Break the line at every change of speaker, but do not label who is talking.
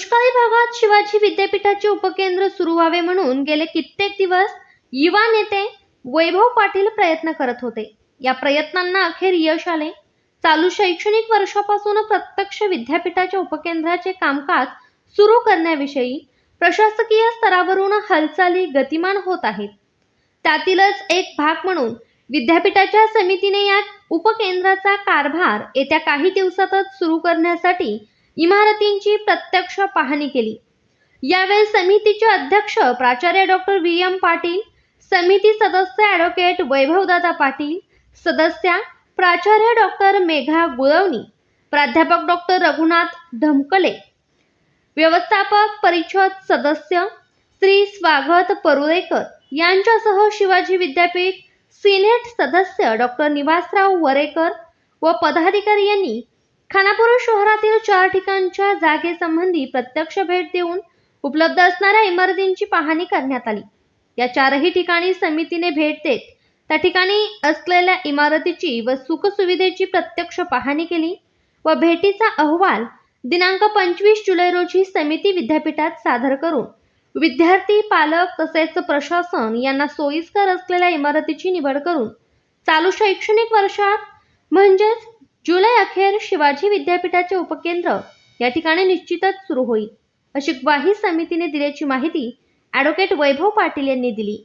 छत्रपती शिवाजी विद्यापीठाचे उपकेंद्र सुरू व्हावे म्हणून गेले कित्येक दिवस युवा नेते वैभव पाटील प्रयत्न करत होते. या प्रयत्नांना अखेर यश आले. चालू शैक्षणिक वर्षापासून प्रत्यक्ष विद्यापीठाच्या उपकेंद्राचे कामकाज सुरू करण्याविषयी प्रशासकीय स्तरावरून हालचाली गतिमान होत आहेत. त्यातीलच एक भाग म्हणून विद्यापीठाच्या समितीने या उपकेंद्राचा कारभार येत्या काही दिवसातच सुरू करण्यासाठी इमारतींची प्रत्यक्ष पाहणी केली. यावेळी समितीचे अध्यक्ष प्राचार्य डॉक्टर व्ही. एम. पाटील समिती सदस्य ॲडव्होकेट वैभवदादा पाटील सदस्या प्राचार्य डॉक्टर मेघा गुळवणी प्राध्यापक डॉक्टर रघुनाथ धमकले. व्यवस्थापक परिषद सदस्य श्री स्वागत परुळेकर यांच्यासह शिवाजी विद्यापीठ सिनेट सदस्य डॉक्टर निवासराव वरेकर व पदाधिकारी यांनी खानापूर शहरातील चार ठिकाणच्या जागेसंबंधी प्रत्यक्ष भेट देऊन उपलब्ध असणाऱ्या इमारतींची पाहणी करण्यात आली. या चारही ठिकाणी समितीने भेट देत त्या ठिकाणी असलेल्या इमारतीची व सुखसुविधेची प्रत्यक्ष पाहणी केली व भेटीचा अहवाल दिनांक पंचवीस जुलै रोजी समिती विद्यापीठात सादर करून विद्यार्थी पालक तसेच प्रशासन यांना सोयीस्कर असलेल्या इमारतीची निवड करून चालू शैक्षणिक वर्षात म्हणजेच जुलै अखेर शिवाजी विद्यापीठाचे उपकेंद्र या ठिकाणी निश्चितच सुरू होईल. अशी ग्वाही समितीने दिल्याची माहिती ॲडव्होकेट वैभव पाटील यांनी दिली.